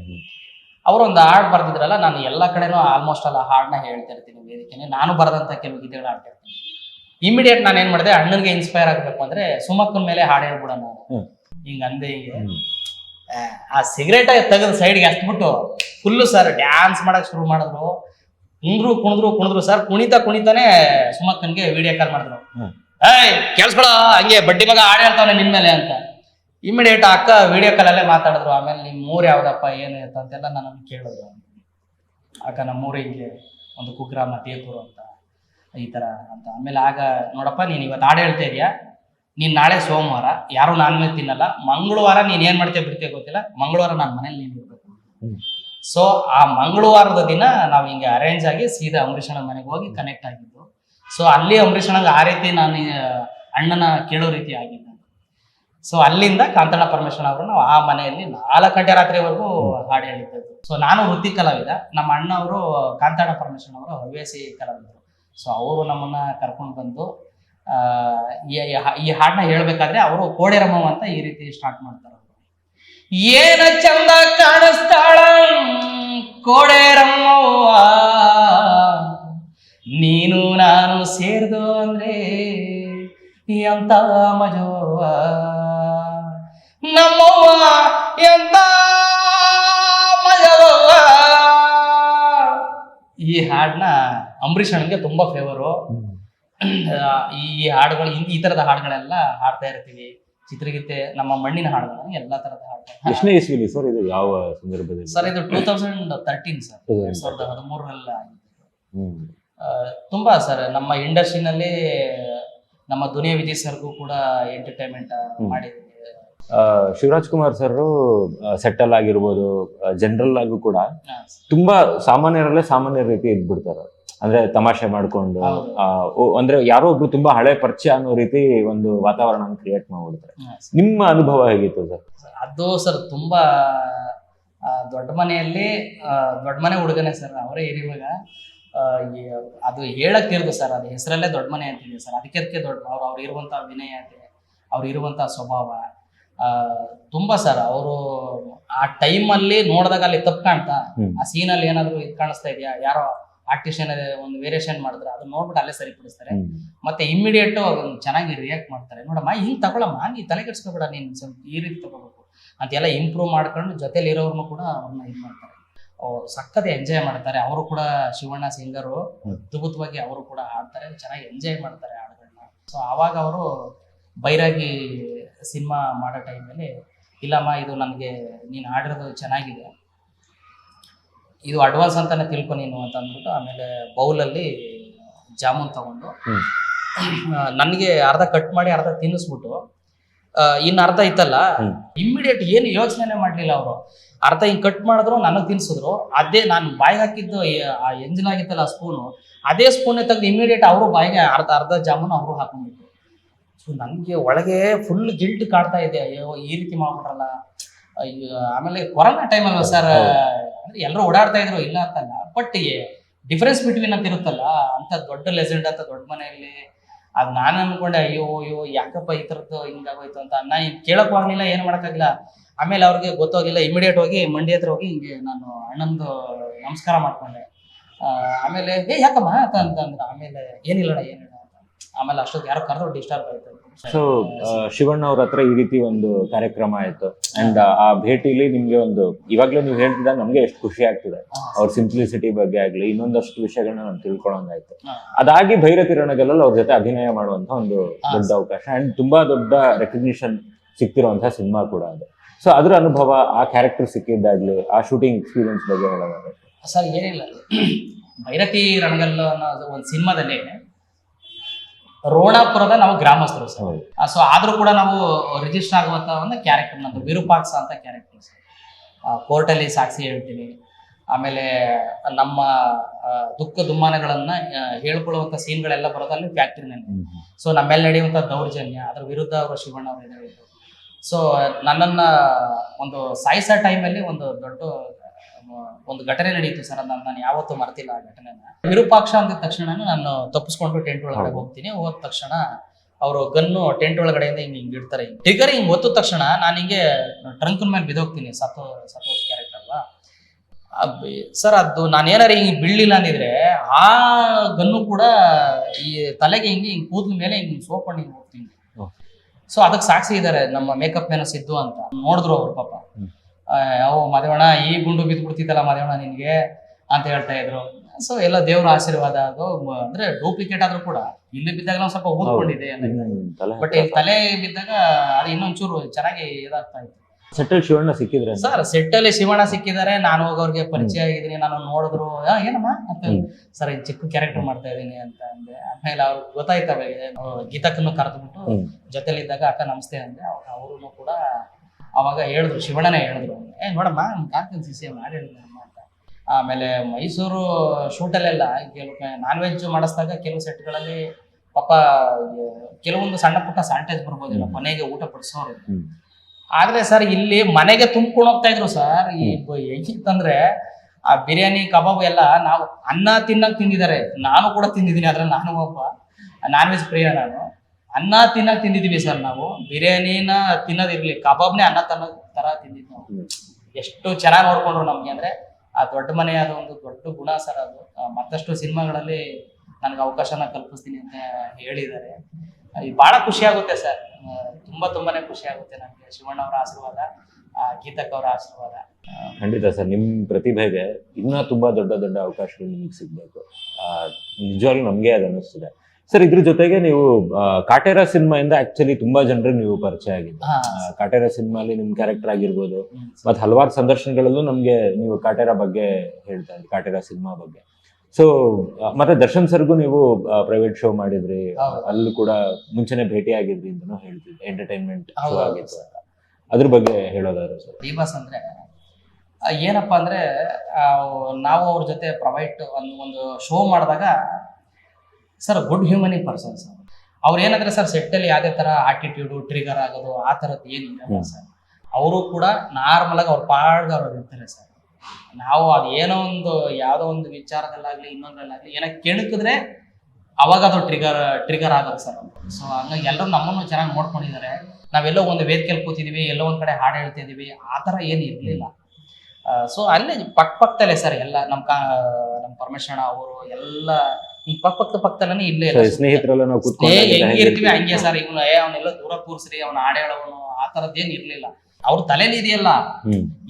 Speaker 1: ಅವರು ಒಂದು ಹಾಡು ಬರೆದಿದ್ರಲ್ಲ ನಾನು ಎಲ್ಲ ಕಡೆನೂ ಆಲ್ಮೋಸ್ಟ್ ಅಲ್ಲ ಹಾಡನ್ನ ಹೇಳ್ತಾ ಇರ್ತೀನಿ ವೇದಿಕೆನೆ ನಾನು ಬರೆದಂಥ ಕೆಲವು ಗೀತೆಗಳು ಹಾಡ್ತಾ ಇರ್ತೀನಿ. ಇಮಿಡಿಯೇಟ್ ನಾನು ಏನು ಮಾಡಿದೆ ಅಣ್ಣನಿಗೆ ಇನ್ಸ್ಪೈರ್ ಆಗಬೇಕು ಅಂದ್ರೆ ಸುಮಕ್ಕನ ಮೇಲೆ ಹಾಡು ಹೇಳ್ಬಿಡ ನಾನು ಹಿಂಗೆ ಅಂದೆ ಹಿಂಗೆ. ಆ, ಸಿಗರೇಟ್ ತೆಗೆದು ಸೈಡ್ಗೆ ಹಚ್ಬಿಟ್ಟು ಫುಲ್ಲು ಸರ್ ಡ್ಯಾನ್ಸ್ ಮಾಡಕ್ ಶುರು ಮಾಡಿದ್ರು. ಕುಣಿದ್ರು ಕುಣಿದ್ರು ಕುಣಿದ್ರು ಸರ್ ಕುಣಿತಾ ಕುಣಿತಾನೆ ಸುಮಕ್ಕನ್ಗೆ ವಿಡಿಯೋ ಕಾಲ್ ಮಾಡಿದ್ರು. ಏಯ್ ಕೇಳಿಸ್ಕೊಳ ಹಂಗೆ ಬಡ್ಡಿ ಮಗ ಹಾಡು ಹೇಳ್ತಾವನೆ ನಿನ್ ಮೇಲೆ ಅಂತ. ಇಮಿಡಿಯೇಟ್ ಅಕ್ಕ ವಿಡಿಯೋ ಕಾಲಲ್ಲೇ ಮಾತಾಡಿದ್ರು. ಆಮೇಲೆ ನಿಮ್ಮ ಊರು ಯಾವ್ದಪ್ಪ ಏನು ಅಂತ ಅಂತೆಲ್ಲ ನಾನು ಕೇಳಿದ್ರು. ಅಕ್ಕ ನಮ್ಮ ಊರು ಹಿಂಗೆ ಒಂದು ಕುಗ್ರಾಮ ದೇಪುರ ಅಂತ ಈ ತರ ಅಂತ. ಆಮೇಲೆ ಆಗ ನೋಡಪ್ಪ ನೀನು ಇವತ್ತು ಹಾಡು ಹೇಳ್ತಾ ಇದೀಯಾ? ನೀನು ನಾಳೆ ಸೋಮವಾರ ಯಾರು ನಾನ್ ಮೇಲೆ ತಿನ್ನಲ್ಲ. ಮಂಗಳವಾರ ನೀನು ಏನು ಮಾಡ್ತೀಯ ಬಿಡ್ತೀಯ ಗೊತ್ತಿಲ್ಲ. ಮಂಗಳವಾರ ನಾನು ಮನೇಲಿ ನೀನ್ ಇರ್ಬೇಕು. ಸೊ ಆ ಮಂಗಳವಾರದ ದಿನ ನಾವು ಹಿಂಗೆ ಅರೇಂಜ್ ಆಗಿ ಸೀದಾ ಅಂಬರೀಷನ ಮನೆಗೆ ಹೋಗಿ ಕನೆಕ್ಟ್ ಆಗಿದ್ದು. ಸೊ ಅಲ್ಲಿ ಅಂಬರೀಷಣಂಗೆ ಆ ರೀತಿ ನಾನು ಅಣ್ಣನ ಕೇಳೋ ರೀತಿ ಆಗಿದ್ದು. ಸೊ ಅಲ್ಲಿಂದ ಕಾಂತಣ್ಣ ಪರಮೇಶ್ವರ ಅವರು ನಾವು ಆ ಮನೆಯಲ್ಲಿ ನಾಲ್ಕು ಗಂಟೆ ರಾತ್ರಿವರೆಗೂ ಹಾಡು ಹೇಳಿದ್ದು. ಸೊ ನಾನು ವೃತ್ತಿ ಕಲಾವಿದ. ನಮ್ಮ ಅಣ್ಣ ಅವರು ಕಾಂತಣ್ಣ ಪರಮೇಶ್ವರ ಅವರು ಹವ್ಯಾಸಿ ಕಲಾವಿದರು. ಸೊ ಅವರು ನಮ್ಮನ್ನ ಕರ್ಕೊಂಡು ಬಂದು ಈ ಹಾಡನ್ನ ಹೇಳ್ಬೇಕಾದ್ರೆ ಅವರು ಕೋಡೆರಮ್ಮ ಅಂತ ಈ ರೀತಿ ಸ್ಟಾರ್ಟ್ ಮಾಡ್ತಾರೆ. ಏನ ಚಂದ ಕಾಣಿಸ್ತಾಳ ಕೋಡೆರಮ್ಮವ್ವ ನೀನು ನಾನು ಸೇರ್ದು ಅಂದ್ರೆ ಎಂತ ಮಜವ್ವ ನಮ್ಮವ್ವ ಎಂತ ಮಜವ್ವ ಈ ಹಾಡ್ನ ಅಂಬರೀಷ್ ಅಣ್ಣಗೆ ತುಂಬಾ ಫೇವರು ಈ ಹಾಡುಗಳು ಈ- ಈ ತರದ ಹಾಡುಗಳೆಲ್ಲ ಹಾಡ್ತಾ ಇರ್ತೀವಿ. ಚಿತ್ರಗೀತೆ ನಮ್ಮ ಮಣ್ಣಿನ ಹಾಡುಗಳು ಎಲ್ಲಾ ತರದ ಹಾಡುಗಳು.
Speaker 2: ಎಷ್ಟನೇ ಇಸ್ವಿಲಿ ಸರ್ ಇದು? ಯಾವ ಸಂದರ್ಭದಲ್ಲಿ?
Speaker 1: ಸರ್ ಇದು ಟೂ ತೌಸಂಡ್ ತರ್ಟೀನ್ ಸರ್. ಎರಡ್ ಸಾವಿರದ ಹದಿಮೂರರಲ್ಲಿ ತುಂಬಾ ಸರ್ ನಮ್ಮ ಇಂಡಸ್ಟ್ರಿನಲ್ಲಿ ನಮ್ಮ ದುನಿಯಾ ವಿಜಯ್ ಸರ್ಗೂ ಕೂಡ ಎಂಟರ್ಟೈನ್ಮೆಂಟ್. ಮಾಡಿದ್ದೀವಿ
Speaker 2: ಶಿವರಾಜ್ ಕುಮಾರ್ ಸರ್ ಸೆಟಲ್ ಆಗಿರ್ಬೋದು ಜನರಲ್ ಆಗೂ ಕೂಡ ತುಂಬಾ ಸಾಮಾನ್ಯರಲ್ಲೇ ಸಾಮಾನ್ಯ ರೀತಿ ಇದ್ಬಿಡ್ತಾರೆ. ಅಂದ್ರೆ ತಮಾಷೆ ಮಾಡ್ಕೊಂಡು ಅಂದ್ರೆ ಯಾರೋ ಒಬ್ರು ತುಂಬಾ ಹಳೆ ಪರಿಚಯ ಅನ್ನೋ ರೀತಿ ಒಂದು ವಾತಾವರಣ ಕ್ರಿಯೇಟ್ ಮಾಡ್ಬಿಡ್ತಾರೆ. ನಿಮ್ಮ ಅನುಭವ ಹೇಗಿತ್ತು ಸರ್?
Speaker 1: ಅದು ಸರ್ ತುಂಬಾ ದೊಡ್ಡ ಮನೆಯಲ್ಲಿ ದೊಡ್ಡ ಮನೆ ಹುಡುಗನೇ ಸರ್ ಅವರೇ ಇರುವಾಗ. ಅದು ಹೇಳಕ್ ಇರೋದು ಸರ್ ಅದು ಹೆಸರಲ್ಲೇ ದೊಡ್ಡ ಮನೆ ಅಂತಿದೆ ಸರ್. ಅದಕ್ಕೆ ಅದಕ್ಕೆ ದೊಡ್ಡ ಅವ್ರು ಅವ್ರು ಇರುವಂತ ವಿನಯತೆ ಅವ್ರು ಇರುವಂತ ಸ್ವಭಾವ. ಆ, ತುಂಬಾ ಸರ್ ಅವರು ಆ ಟೈಮಲ್ಲಿ ನೋಡಿದಾಗ ಅಲ್ಲಿ ತಪ್ಪು ಕಾಣ್ತಾ
Speaker 2: ಆ
Speaker 1: ಆ ಅಲ್ಲಿ ಏನಾದ್ರು ಇದು ಕಾಣಿಸ್ತಾ ಇದೆಯಾ? ಯಾರೋ ಆರ್ಟಿಷಿಯನ್ ಒಂದು ವೇರಿಯೇಷನ್ ಮಾಡಿದ್ರೆ ಅದನ್ನ ನೋಡ್ಬಿಟ್ಟು ಅಲ್ಲೇ ಸರಿಪಡಿಸ್ತಾರೆ. ಮತ್ತೆ ಇಮಿಡಿಯೇಟ್ ಅದನ್ನ ಚೆನ್ನಾಗಿ ರಿಯಾಕ್ಟ್ ಮಾಡ್ತಾರೆ. ನೋಡಮ್ಮ ಹಿಂಗ್ ತಗೊಳಮ್ಮ ನೀ ತಲೆ ಕೆಡ್ಸ್ಕೊಬೇಡ ನೀನ್ ಸ್ವಲ್ಪ ಈ ರೀತಿ ತಗೋಬೇಕು. ಅಂತೆಲ್ಲ ಇಂಪ್ರೂವ್ ಮಾಡ್ಕೊಂಡು ಜೊತೆಲಿ ಇರೋರ್ನು ಕೂಡ ಅವ್ರನ್ನ ಇದು ಮಾಡ್ತಾರೆ. ಅವ್ರು ಸಖತ್ ಎಂಜಾಯ್ ಮಾಡ್ತಾರೆ. ಅವರು ಕೂಡ ಶಿವಣ್ಣ ಸಿಂಗರು. ಅದ್ಭುತವಾಗಿ ಅವರು ಕೂಡ ಆಡ್ತಾರೆ ಚೆನ್ನಾಗಿ ಎಂಜಾಯ್ ಮಾಡ್ತಾರೆ ಹಾಡುಗಳನ್ನ ಸೊ ಆವಾಗ ಅವರು ಬೈರಾಗಿ ಸಿನಿಮಾ ಮಾಡೋ ಟೈಮಲ್ಲಿ ಇಲ್ಲಮ್ಮ ಇದು ನನಗೆ ನೀನು ಆಡಿರೋದು ಚೆನ್ನಾಗಿದೆ. ಇದು ಅಡ್ವಾನ್ಸ್ ಅಂತಾನೆ ತಿಳ್ಕೊ ನೀನು ಅಂತ ಅಂದ್ಬಿಟ್ಟು ಆಮೇಲೆ ಬೌಲಲ್ಲಿ ಜಾಮೂನ್ ತಗೊಂಡು. ನನಗೆ ಅರ್ಧ ಕಟ್ ಮಾಡಿ ಅರ್ಧ ತಿನ್ನಿಸ್ಬಿಟ್ಟು ಆ, ಇನ್ನು ಅರ್ಧ ಇತ್ತಲ್ಲ. ಇಮ್ಮಿಡಿಯೇಟ್ ಏನು ಯೋಚನೆ ಮಾಡ್ಲಿಲ್ಲ ಅವರು. ಅರ್ಧ ಹಿಂಗ್ ಕಟ್ ಮಾಡಿದ್ರು ನನಗೆ ತಿನ್ಸಿದ್ರು. ಅದೇ ನಾನು ಬಾಯಿಗೆ ಹಾಕಿದ್ದು ಆ ಆ ಎಂಜಿಲಾಗಿತ್ತಲ್ಲ ಸ್ಪೂನು ಅದೇ ಸ್ಪೂನ್ ತೆಗೆದು ಇಮಿಡಿಯೇಟ್ ಅವರು ಬಾಯಿಗೆ ಅರ್ಧ ಅರ್ಧ ಜಾಮೂನು ಅವರು ಹಾಕೊಂಡ್ಬಿಟ್ರು. ಸೊ ನನಗೆ ಒಳಗೆ ಫುಲ್ ಗಿಲ್ಟ್ ಕಾಡ್ತಾ ಇದೆ. ಅಯ್ಯೋ ಈ ರೀತಿ ಮಾಡ್ಬಿಟ್ರಲ್ಲ. ಆಮೇಲೆ ಕೊರೋನಾ ಟೈಮ್ ಅಲ್ವಾ ಸರ್ ಅಂದ್ರೆ ಎಲ್ಲರೂ ಓಡಾಡ್ತಾ ಇದ್ರು ಇಲ್ಲ ಅಂತಲ್ಲ. ಬಟ್ ಡಿಫ್ರೆನ್ಸ್ ಬಿಟ್ವೀನ್ ಅಂತ ಇರುತ್ತಲ್ಲ ಅಂತ ದೊಡ್ಡ ಲೆಜೆಂಡ್ ಅಂತ ದೊಡ್ಡ ಮನೆಯಲ್ಲಿ ಅದ್ ನಾನು ಅನ್ಕೊಂಡೆ, ಅಯ್ಯೋ ಅಯ್ಯೋ, ಯಾಕಪ್ಪ ಈ ಥರದ್ದು ಹಿಂಗಾಗೋಯ್ತು ಅಂತ? ನಾನು ಕೇಳಕ್ಕೂ ಆಗ್ಲಿಲ್ಲ ಏನು ಮಾಡೋಕ್ಕಾಗಿಲ್ಲ. ಆಮೇಲೆ ಅವ್ರಿಗೆ ಗೊತ್ತಾಗಿಲ್ಲ ಇಮಿಡಿಯೇಟ್ ಹೋಗಿ ಮಂಡಿ ಹತ್ರ ಹೋಗಿ ಹಿಂಗೆ ನಾನು ಅಣ್ಣಂದು ನಮಸ್ಕಾರ ಮಾಡ್ಕೊಂಡೆ. ಆಮೇಲೆ, ಏ, ಯಾಕಮ್ಮ? ಅಂತ ಅಂತಂದ್ರೆ ಆಮೇಲೆ, ಏನಿಲ್ಲಣ್ಣ, ಏನಿಲ್ಲ. ಅಂತ ಆಮೇಲೆ ಅಷ್ಟೊತ್ತು ಯಾರೋ ಕರೆದ್ರು ಡಿಸ್ಟರ್ಬ್ ಆಯ್ತು.
Speaker 2: ಸೊ ಶಿವಣ್ಣ ಅವ್ರ ಹತ್ರ ಈ ರೀತಿ ಒಂದು ಕಾರ್ಯಕ್ರಮ ಆಯ್ತು. ಅಂಡ್ ಆ ಭೇಟಿಲಿ ನಿಮ್ಗೆ ಒಂದು ಇವಾಗ್ಲೂ ನೀವು ಹೇಳ್ತಿದ್ದ ನಮ್ಗೆ ಎಷ್ಟು ಖುಷಿ ಆಗ್ತಿದೆ. ಅವ್ರ ಸಿಂಪ್ಲಿಸಿಟಿ ಬಗ್ಗೆ ಆಗ್ಲಿ ಇನ್ನೊಂದಷ್ಟು ವಿಷಯಗಳನ್ನ ನಾನು ತಿಳ್ಕೊಳಂಗಾಯ್ತು ಅದಾಗಿ ಭೈರತಿ ರಣಗಲ್ಲಲ್ಲಿ ಅವ್ರ ಜೊತೆ ಅಭಿನಯ ಮಾಡುವಂತ ಒಂದು ದೊಡ್ಡ ಅವಕಾಶ. ಅಂಡ್ ತುಂಬಾ ದೊಡ್ಡ ರೆಕಗ್ನಿಷನ್ ಸಿಕ್ತಿರುವಂತಹ ಸಿನಿಮಾ ಕೂಡ ಅದು. ಸೊ ಅದ್ರ ಅನುಭವ ಆ ಕ್ಯಾರೆಕ್ಟರ್ ಸಿಕ್ಕಿದ್ದಾಗ್ಲಿ ಆ ಶೂಟಿಂಗ್ ಎಕ್ಸ್ಪೀರಿಯನ್ಸ್ ಬಗ್ಗೆ ಹೇಳೋದಾದ್ರೆ.
Speaker 1: ಸರ್ ಏನಿಲ್ಲ. ಭೈರತಿ ರಣಗಲ್ಲ ಅನ್ನೋ ಒಂದು ಸಿನಿಮಾದಲ್ಲಿ ರೋಣಾಪುರದ ನಾವು ಗ್ರಾಮಸ್ಥರು ಸರ್. ಸೊ ಆದ್ರೂ ಕೂಡ ನಾವು ರಿಜಿಸ್ಟರ್ ಆಗುವಂತ ಒಂದು ಕ್ಯಾರೆಕ್ಟರ್ ನಂದು ವಿರೂಪಾಕ್ಷ ಅಂತ ಕ್ಯಾರೆಕ್ಟರ್ ಸರ್. ಕೋರ್ಟಲ್ಲಿ ಸಾಕ್ಷಿ ಹೇಳ್ತೀನಿ. ಆಮೇಲೆ ನಮ್ಮ ದುಃಖ ದುಮ್ಮಾನಗಳನ್ನ ಹೇಳ್ಕೊಳ್ಳುವಂತ ಸೀನ್ಗಳೆಲ್ಲ ಬರೋದಲ್ಲಿ ಫ್ಯಾಕ್ಟ್ರಿನಲ್ಲಿ
Speaker 2: ನಲ್ಲಿ.
Speaker 1: ಸೊ ನಮ್ಮೆಲ್ಲ ನಡೆಯುವಂತ ದೌರ್ಜನ್ಯ ಅದ್ರ ವಿರುದ್ಧ ಅವರು ಶಿವಣ್ಣ ಅವರು ಹೇಳಿದ್ರು ಸೊ ನನ್ನನ್ನ ಒಂದು ಸಾಯಿಸೋ ಟೈಮಲ್ಲಿ ಒಂದು ದೊಡ್ಡ ಒಂದು ಘಟನೆ ನಡೀತು ಸರ್ ಅದನ್ನ ನಾನು ಯಾವತ್ತೂ ಮರ್ತಿಲ್ಲ ಆ ಘಟನೆನ. ವಿರೂಪಾಕ್ಷ ಅಂದ ತಕ್ಷಣ ನಾನು ತಪ್ಪಿಸ್ಕೊಂಡು ಟೆಂಟ್ ಒಳಗಡೆ
Speaker 2: ಹೋಗ್ತೀನಿ.
Speaker 1: ಹೋದ ತಕ್ಷಣ ಅವರು ಗನ್ನು ಟೆಂಟ್ ಒಳಗಡೆಯಿಂದ ಹಿಂಗೆ ಹಿಂಗೆ ಇಡ್ತಾರೆ. ಟಿಗರ್ ಹಿಂಗೆ ಒತ್ತಿದ ತಕ್ಷಣ ನಾನು ಹಿಂಗೆ ಟ್ರಂಕನ್ ಮೇಲೆ ಬಿದ್ದೋಗ್ತೀನಿ ಸತ್ತು ಸತ್ತು ಕ್ಯಾರೆಕ್ಟರ್ ಅಲ್ವಾ. ಸರ್ ಅದು ನಾನು ಏನಾರು ಹಿಂಗೆ ಬೀಳಲಿಲ್ಲ ಅಂದಿದ್ರೆ ಆ ಗನ್ನು ಕೂಡ ಈ ತಲೆಗೆ ಹಿಂಗೆ ಹಿಂಗೆ ಕೂದಲ ಮೇಲೆ ಹಿಂಗೆ ಸೋಪಣ್ಣ ಹಿಂಗೆ ಹೋಗ್ತೀನಿ. ಸೊ ಅದಕ್ಕೆ ಸಾಕ್ಷಿ ಇದ್ದಾರೆ ನಮ್ಮ ಮೇಕಪ್ ಮೇನ ಸಿದ್ದು ಅಂತ. ನೋಡಿದ್ರು ಅವ್ರ ಪಾಪ. ಅವು ಮದುವಣ ಈ ಗುಂಡು ಬಿದ್ದು ಬಿಡ್ತಿದ್ದಲ್ಲ ಮದುವಣ ನಿನಗೆ ಅಂತ ಹೇಳ್ತಾ ಇದ್ರು. ಸೊ ಎಲ್ಲ ದೇವರ ಆಶೀರ್ವಾದ ಅದು ಅಂದ್ರೆ ಡೂಪ್ಲಿಕೇಟ್ ಆದ್ರೂ ಕೂಡ. ಇಲ್ಲಿ ಬಿದ್ದಾಗ ನಾವು ಸ್ವಲ್ಪ ಊದ್ಕೊಂಡಿದೆ ಬಟ್ ಇಲ್ಲಿ ತಲೆ ಬಿದ್ದಾಗ ಅದು ಇನ್ನೊಂಚೂರು ಚೆನ್ನಾಗಿ ಇದಾಗ್ತಾ ಇತ್ತು.
Speaker 2: ಸೆಟಲ್ ಶಿವಣ್ಣ ಸಿಕ್ಕಿದ್ರೆ
Speaker 1: ಸರ್ ಸೆಟ್ಟಲ್ಲಿ ಶಿವಣ್ಣ ಸಿಕ್ಕಿದ್ದಾರೆ ನಾನು ಹೋಗೋರ್ಗೆ ಪರಿಚಯ ಆಗಿದ್ದೀನಿ ನಾನು ನೋಡಿದ್ರು. ಏನಮ್ಮ ಅಂತ. ಸರ್ ಈ ಚಿಕ್ಕ ಕ್ಯಾರೆಕ್ಟರ್ ಮಾಡ್ತಾ ಇದೀನಿ ಅಂತ ಅಂದೆ. ಆಮೇಲೆ ಅವ್ರು ಗೊತ್ತಾಯ್ತವೆ ಗೀತಕ್ಕನ್ನು ಕರೆದ್ಬಿಟ್ಟು. ಜೊತೆಲಿದ್ದಾಗ ಅಕ್ಕ ನಮಸ್ತೆ ಅಂದೆ. ಅವರು ಕೂಡ ಅವಾಗ ಹೇಳಿದ್ರು ಶಿವಣ್ಣನೇ ಹೇಳಿದ್ರು. ಏ ನೋಡಮ್ಮ ಕಾಂತನ್ ಸಿ ಸಿ ಮಾಡಿ ಹೇಳಿದ್ರಮ್ಮ ಅಂತ. ಆಮೇಲೆ ಮೈಸೂರು ಶೂಟಲ್ಲೆಲ್ಲ ಕೆಲವು ನಾನ್ ವೆಜ್ ಮಾಡಿಸಿದಾಗ ಕೆಲವು ಸೆಟ್ಗಳಲ್ಲಿ ಪಾಪ ಕೆಲವೊಂದು ಸಣ್ಣ ಪುಟ್ಟ ಸ್ಯಾನಿಟೈಸ್ ಬರ್ಬೋದಿಲ್ಲ ಮನೆಗೆ ಊಟ ಪಡಿಸೋರು. ಆದ್ರೆ ಸರ್ ಇಲ್ಲಿ ಮನೆಗೆ ತುಂಬ್ಕೊಂಡು ಹೋಗ್ತಾ ಇದ್ರು ಸರ್ ಈ ಹೆಂಗಿತ್ತಂದ್ರೆ ಆ ಬಿರಿಯಾನಿ ಕಬಾಬ್ ಎಲ್ಲ ನಾವು ಅನ್ನ ತಿನ್ನಕ್ ತಿಂದಿದ್ದಾರೆ. ನಾನು ಕೂಡ ತಿಂದಿದ್ದೀನಿ ಅದ್ರಲ್ಲಿ ನಾನು ಒಬ್ಬ ನಾನ್ ವೆಜ್ ಪ್ರಿಯ ನಾನು. ಅನ್ನ ತಿನ್ನಕ್ ತಿಂದಿದೀವಿ ಸರ್ ನಾವು. ಬಿರಿಯಾನಿನ ತಿನ್ನೋದಿರ್ಲಿ ಕಬಾಬ್ನೇ ಅನ್ನ ತನ್ನೋ ತರ ತಿಂದಿದ್ದು ನಾವು. ಎಷ್ಟು ಚೆನ್ನಾಗಿ ನೋಡ್ಕೊಂಡ್ರು ನಮ್ಗೆ ಅಂದ್ರೆ ಆ ದೊಡ್ಡ ಮನೆಯಾದ ಒಂದು ದೊಡ್ಡ ಗುಣ ಸರ್ ಅದು. ಮತ್ತಷ್ಟು ಸಿನಿಮಾಗಳಲ್ಲಿ ನನಗೆ ಅವಕಾಶನ ಕಲ್ಪಿಸ್ತೀನಿ ಅಂತ ಹೇಳಿದ್ದಾರೆ. ಬಹಳ ಖುಷಿ ಆಗುತ್ತೆ ಸರ್. ತುಂಬಾ ತುಂಬಾನೇ ಖುಷಿ ಆಗುತ್ತೆ ನನಗೆ. ಶಿವಣ್ಣ ಅವರ ಆಶೀರ್ವಾದ ಗೀತಕ್ ಅವರ ಆಶೀರ್ವಾದ.
Speaker 2: ಖಂಡಿತ ಸರ್ ನಿಮ್ ಪ್ರತಿಭೆಗೆ ಇನ್ನೂ ತುಂಬಾ ದೊಡ್ಡ ದೊಡ್ಡ ಅವಕಾಶಗಳು ನಿಮಗೆ ಸಿಗ್ಬೇಕು. ನಿಜವಾಗ್ಲೂ ನಮ್ಗೆ ಅದು ಅನಿಸ್ತಿದೆ ಸರ್ ಇದ್ರ ಜೊತೆಗೆ ನೀವು ಕಾಟೇರಾ ಸಿನಿಮಾಯಿಂದ ಆಕ್ಚುಲಿ ತುಂಬಾ ಜನರಿಗೆ ನೀವು ಪರಿಚಯ ಆಗಿದ್ದು. ಕಾಟೇರ ಕಾಟೇರ ಸಿನಿಮಾಲಿ ನಿಮ್ ಕ್ಯಾರೆಕ್ಟರ್ ಆಗಿರ್ಬೋದು. ಮತ್ತೆ ಹಲವಾರು ಸಂದರ್ಶನಗಳಲ್ಲೂ ನಮ್ಗೆ ನೀವು ಕಾಟೇರ ಬಗ್ಗೆ ಹೇಳ್ತಾ ಇದ್ರಿ ಕಾಟೇರ ಸಿನಿಮಾ ಬಗ್ಗೆ. ಸೊ ಮತ್ತೆ ದರ್ಶನ್ ಸರ್ಗೂ ನೀವು ಪ್ರೈವೇಟ್ ಶೋ ಮಾಡಿದ್ರಿ. ಅಲ್ಲೂ ಕೂಡ ಮುಂಚೆನೆ ಭೇಟಿ ಆಗಿದ್ರಿ ಅಂತನೂ ಹೇಳ್ತಿದ್ರಿ ಎಂಟರ್ಟೈನ್ಮೆಂಟ್ ಶೋ. ಆಗಿತ್ತು ಅದ್ರ ಬಗ್ಗೆ ಹೇಳೋದಾದ್ರೆ ಸರ್.
Speaker 1: ಅಂದ್ರೆ ಏನಪ್ಪಾ ಅಂದ್ರೆ ನಾವು ಅವ್ರ ಜೊತೆ ಪ್ರೈವೇಟ್ ಒಂದು ಒಂದು ಶೋ ಮಾಡಿದಾಗ ಸರ್ ಗುಡ್ ಹ್ಯೂಮನಿಂಗ್ ಪರ್ಸನ್ಸ್ ಅವ್ರು ಏನಂದ್ರೆ ಸರ್ ಸೆಟ್ಟಲ್ಲಿ ಯಾವುದೇ ಥರ ಆಟಿಟ್ಯೂಡು ಟ್ರಿಗರ್ ಆಗೋದು ಆ ಥರದ್ದು ಏನು ಇರಲ್ಲ ಸರ್ ಅವರು ಕೂಡ ನಾರ್ಮಲ್ ಆಗಿ ಅವ್ರ ಪಾಡ್ಗೆ ಅವ್ರು ಇರ್ತಾರೆ ಸರ್. ನಾವು ಅದು ಏನೋ ಒಂದು ಯಾವುದೋ ಒಂದು ವಿಚಾರದಲ್ಲಾಗ್ಲಿ ಇನ್ನೊಂದ್ರಲ್ಲಾಗ್ಲಿ ಏನೋ ಕೆಣಕಿದ್ರೆ ಅವಾಗ ಅದು ಟ್ರಿಗರ್ ಟ್ರಿಗರ್ ಆಗೋದು ಸರ್ ಸೊ ಹಂಗಾಗಿ ಎಲ್ಲರೂ ನಮ್ಮನ್ನು ಚೆನ್ನಾಗಿ ನೋಡ್ಕೊಂಡಿದ್ದಾರೆ. ನಾವೆಲ್ಲೋ ಒಂದು ವೇದಿಕೆಯಲ್ಲಿ ಕೂತಿದೀವಿ ಎಲ್ಲೋ ಒಂದು ಕಡೆ ಹಾಡು ಹೇಳ್ತಾ ಇದೀವಿ ಆ ಥರ ಏನು ಇರಲಿಲ್ಲ. ಸೊ ಅಲ್ಲೇ ಪಕ್ಕ ಪಕ್ಕದಲ್ಲೇ ಸರ್ ಎಲ್ಲ ನಮ್ಮ ಕಾ ನಮ್ಮ ಪರಮೇಶ್ವರ ಅವರು ಎಲ್ಲ ಈ ಪಕ್ಕ ಪಕ್ಕದ ಪಕ್ಕದಲ್ಲೇ ಇಲ್ಲೇ
Speaker 2: ಇಲ್ಲ ಸ್ನೇಹಿತರೆಲ್ಲ ನಾವು
Speaker 1: ಹೆಂಗಿರ್ತೀವಿ
Speaker 2: ಹಂಗೆ
Speaker 1: ಸರ್ ಇವನು ಏ ಅವನೆಲ್ಲ ದೂರ ಕೂರಿಸ್ರಿ ಅವನ ಆಡ ಹೇಳವನು ಆ ತರದ್ದೇನು ಇರ್ಲಿಲ್ಲ. ಅವ್ರ ತಲೆಯಲ್ಲಿ ಇದೆಯಲ್ಲ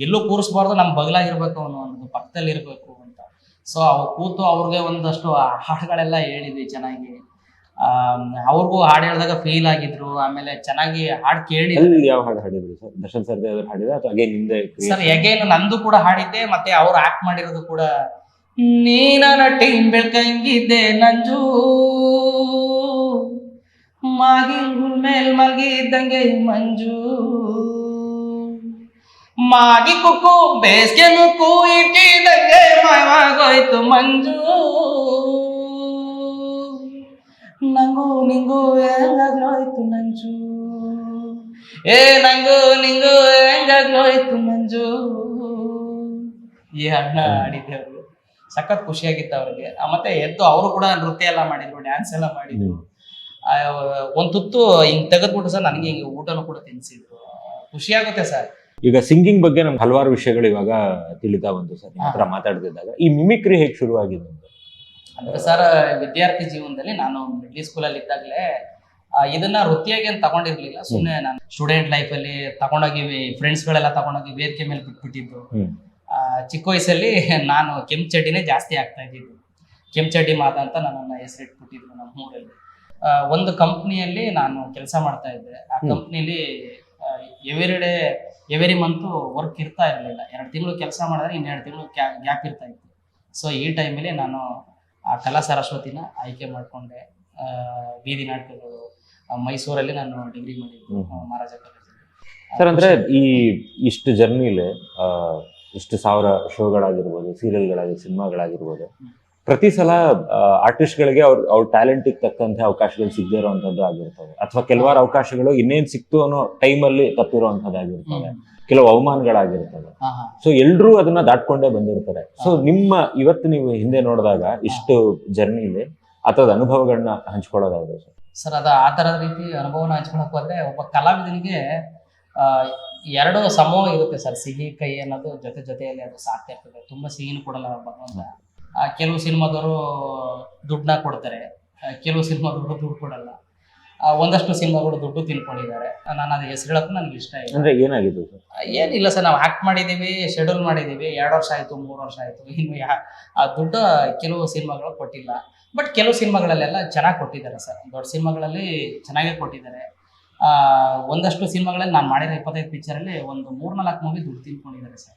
Speaker 1: ಎಲ್ಲೂ ಕೂರಿಸ್ಬಾರ್ದು ನಮ್ ಬಗ್ಲಾಗಿರ್ಬೇಕು ಅವನು ಅನ್ನೋದು ಪಕ್ಕದಲ್ಲಿ ಇರಬೇಕು ಅಂತ. ಸೊ ಅವ್ರು ಕೂತು ಅವ್ರಿಗೆ ಒಂದಷ್ಟು ಹಾಡುಗಳೆಲ್ಲ ಹೇಳಿದ್ವಿ ಚೆನ್ನಾಗಿ. ಆ ಅವ್ರಿಗೂ ಹಾಡು ಹೇಳಿದಾಗ ಫೀಲ್ ಆಗಿದ್ರು ಆಮೇಲೆ ಚೆನ್ನಾಗಿ ಹಾಡು ಕೇಳಿ
Speaker 2: ಯಾವ ಹಾಡು ಹಾಡಿದ್ರು ಸರ್? ದರ್ಶನ್ ಸರ್ ಹಾಡಿದ್ರೆ ಹಾಡಿದ ಅಥವಾ ಅಗೇನ್
Speaker 1: ಸರ್ ಎಗೇನು ನಂದು ಕೂಡ ಹಾಡಿದ್ದೆ ಮತ್ತೆ ಅವ್ರು ಆಕ್ಟ್ ಮಾಡಿರೋದು ಕೂಡ ನೀನ ನಟಿ ಬೆಳ್ಕಂಗಿದ್ದೆ ನಂಜು. ಮಾಗಿಲ್ ಮೇಲ್ ಮಲ್ಗಿದ್ದಂಗೆ ಮಂಜು. ಮಾಗಿ ಕುಕ್ಕು ಬೇಸ್ಗೆ ನುಕ್ಕು ಇಟ್ಟಿದ್ದಂಗೆ ಮಾಯವಾಗೋಯ್ತು ಮಂಜು. ನಂಗೂ ನಿಂಗೂ ಹೆಂಗಾಗ್ಲೋಯ್ತು ನಂಜು ಏ ನಂಗೂ ನಿಂಗೂ ಹೆಂಗಾಗ್ಲೋಯ್ತು ಮಂಜು. ಈ ಹಾಡನ್ನ ಹಾಡಿದ್ದೆ ಅವ್ರಿಗೆ ಸಖತ್ ಖುಷಿಯಾಗಿತ್ತು ಅವ್ರಿಗೆ. ಮತ್ತೆ ಎದ್ದು ಅವರು ಕೂಡ ನೃತ್ಯ ಎಲ್ಲ ಮಾಡಿದ್ರು ಡ್ಯಾನ್ಸ್ ಎಲ್ಲ ಮಾಡಿದ್ರು. ಒಂದ್ ತುತ್ತು ಹಿಂಗ್ ತೆಗೆದ್ಬಿಟ್ಟು ಸರ್ ನನಗೆ ಹಿಂಗೆ ಊಟನೂ ಕೂಡ ತಿನ್ಸಿದ್ರು. ಖುಷಿ ಆಗುತ್ತೆ ಸರ್.
Speaker 2: ಈಗ ಸಿಂಗಿಂಗ್ ಬಗ್ಗೆ ನಮ್ಗೆ ಹಲವಾರು ವಿಷಯಗಳು ಇವಾಗ ತಿಳಿತಾ ಬಂತು ಸರ್ ನಿಮ್ಮ ಹತ್ರ ಮಾತಾಡ್ತಿದ್ದಾಗ. ಈ ಮಿಮಿಕ್ರಿ ಹೇಗೆ ಶುರು ಆಗಿದೆ
Speaker 1: ಅಂದ್ರೆ ಸರ್ ವಿದ್ಯಾರ್ಥಿ ಜೀವನದಲ್ಲಿ ನಾನು ಮಿಡ್ಲಿ ಸ್ಕೂಲಲ್ಲಿ ಇದ್ದಾಗಲೇ ಇದನ್ನ ವೃತ್ತಿಯಾಗಿ ಏನು ತಗೊಂಡಿರ್ಲಿಲ್ಲ. ಸುಮ್ಮನೆ ನಾನು ಸ್ಟೂಡೆಂಟ್ ಲೈಫಲ್ಲಿ ತಗೊಂಡೋಗಿ ಫ್ರೆಂಡ್ಸ್ಗಳೆಲ್ಲ ತಗೊಂಡೋಗಿ ವೇದಿಕೆ ಮೇಲೆ ಬಿಟ್ಬಿಟ್ಟಿದ್ದು. ಚಿಕ್ಕ ವಯಸ್ಸಲ್ಲಿ ನಾನು ಕೆಂಪು ಚಡ್ಡಿನೇ ಜಾಸ್ತಿ ಆಗ್ತಾ ಇದ್ದಿದ್ದು. ಕೆಂಪು ಚಡ್ಡಿ ಮಾದ ಅಂತ ನನ್ನನ್ನು ಹೆಸರಿಟ್ಬಿಟ್ಟಿದ್ರು ನಮ್ಮ ಊರಲ್ಲಿ. ಒಂದು ಕಂಪ್ನಿಯಲ್ಲಿ ನಾನು ಕೆಲಸ ಮಾಡ್ತಾ ಇದ್ದೆ. ಆ. ಕಂಪ್ನಿಲಿ every day every month work ಇರ್ತಾ ಇರಲಿಲ್ಲ. ಎರಡು ತಿಂಗಳು ಕೆಲಸ ಮಾಡಿದ್ರೆ ಇನ್ನೆರಡು ತಿಂಗಳು ಗ್ಯಾಪ್ ಇರ್ತಾ ಇತ್ತು. ಸೊ ಈ ಟೈಮಲ್ಲಿ ನಾನು ಆ ಕಲಾ ಸರಸ್ವತಿನ ಆಯ್ಕೆ ಮಾಡಿಕೊಂಡೆ. ಬೀದಿ ನಾಟಕಗಳು ಮೈಸೂರಲ್ಲಿ ನಾನು ಡಿಗ್ರಿ ಮಾಡಿದ್ದು ಮಹಾರಾಜ ಕಾಲೇಜಲ್ಲಿ
Speaker 2: ಸರ್ ಅಂದ್ರೆ ಈ ಇಷ್ಟು ಜರ್ನಿಲಿ ಇಷ್ಟು ಸಾವಿರ ಶೋಗಳಾಗಿರ್ಬೋದು ಸೀರಿಯಲ್ಗಳಾಗಿ ಸಿನಿಮಾಗಳಾಗಿರ್ಬೋದು ಪ್ರತಿ ಸಲ ಆರ್ಟಿಸ್ಟ್ಗಳಿಗೆ ಅವ್ರ ಅವ್ರ ಟ್ಯಾಲೆಂಟಿಗೆ ತಕ್ಕಂತೆ ಅವಕಾಶಗಳು ಸಿಗದೇ ಇರುವಂತದ್ದು ಆಗಿರ್ತವೆ. ಅಥವಾ ಕೆಲವಾರು ಅವಕಾಶಗಳು ಇನ್ನೇನ್ ಸಿಕ್ತು ಅನ್ನೋ ಟೈಮಲ್ಲಿ ತಪ್ಪಿರುವಂತದ್ದಾಗಿರ್ತವೆ
Speaker 1: ಹ್ಮ್.
Speaker 2: ಕೆಲವು ಅವಮಾನಗಳಾಗಿರ್ತವೆ. ಸೊ ಎಲ್ರೂ ಅದನ್ನ ದಾಟ್ಕೊಂಡೇ ಬಂದಿರ್ತಾರೆ. ಸೊ ನಿಮ್ಮ ಇವತ್ತು ನೀವು ಹಿಂದೆ ನೋಡಿದಾಗ ಇಷ್ಟು ಜರ್ನಿಲಿ ಅಥವಾ ಅನುಭವಗಳನ್ನ ಹಂಚ್ಕೊಳ್ಳೋದಾದ್ರೆ ಸರ್.
Speaker 1: ಸರ್ ಅದ ಆ ಥರದ ರೀತಿ ಅನುಭವನ ಹಂಚ್ಕೊಳಕ್ ಹೋದ್ರೆ ಒಬ್ಬ ಕಲಾವಿದನಿಗೆ ಆ, ಎರಡು ಸಮೂಹ ಇರುತ್ತೆ ಸರ್. ಸಿಹಿ ಕೈ ಅನ್ನೋದು ಜೊತೆ ಜೊತೆಯಲ್ಲಿ ಅದು ಸಾಕ್ತಾ ಇರ್ತದೆ. ತುಂಬಾ ಸಿಹಿನೂ ಕೊಡಲ್ಲ ಭಗವಂತ. ಆ, ಕೆಲವು ಸಿನಿಮಾದವರು ದುಡ್ಡನ್ನ ಕೊಡ್ತಾರೆ. ಕೆಲವು ಸಿನಿಮಾದವರು ದುಡ್ಡು ಕೊಡಲ್ಲ. ಒಂದಷ್ಟು ಸಿನಿಮಾಗಳು ದುಡ್ಡು ತಿನ್ಕೊಂಡಿದ್ದಾರೆ. ನಾನು ಅದು ಹೆಸರು ಹೇಳಕ್ಕೂ ನನಗೆ ಇಷ್ಟ ಇಲ್ಲ.
Speaker 2: ಅಂದ್ರೆ ಸರ್?
Speaker 1: ಏನಿಲ್ಲ ಸರ್. ನಾವು ಆಕ್ಟ್ ಮಾಡಿದ್ದೀವಿ ಶೆಡ್ಯೂಲ್ ಮಾಡಿದ್ದೀವಿ ಎರಡು ವರ್ಷ ಆಯಿತು ಮೂರು ವರ್ಷ ಆಯಿತು. ಇನ್ನು ಯಾ ಆ ದುಡ್ಡು ಕೆಲವು ಸಿನಿಮಾಗಳು ಕೊಟ್ಟಿಲ್ಲ. ಬಟ್ ಕೆಲವು ಸಿನಿಮಾಗಳಲ್ಲೆಲ್ಲ ಚೆನ್ನಾಗಿ ಕೊಟ್ಟಿದ್ದಾರೆ ಸರ್. ದೊಡ್ಡ ಸಿನಿಮಾಗಳಲ್ಲಿ ಚೆನ್ನಾಗೇ ಕೊಟ್ಟಿದ್ದಾರೆ. ಒಂದಷ್ಟು ಸಿನಿಮಾಗಳಲ್ಲಿ ನಾನು ಮಾಡಿರೋ ಇಪ್ಪತ್ತೈದು ಪಿಕ್ಚರಲ್ಲಿ ಒಂದು ಮೂರ್ನಾಲ್ಕು ಮೂವಿ ದುಡ್ಡು ತಿನ್ಕೊಂಡಿದ್ದಾರೆ ಸರ್.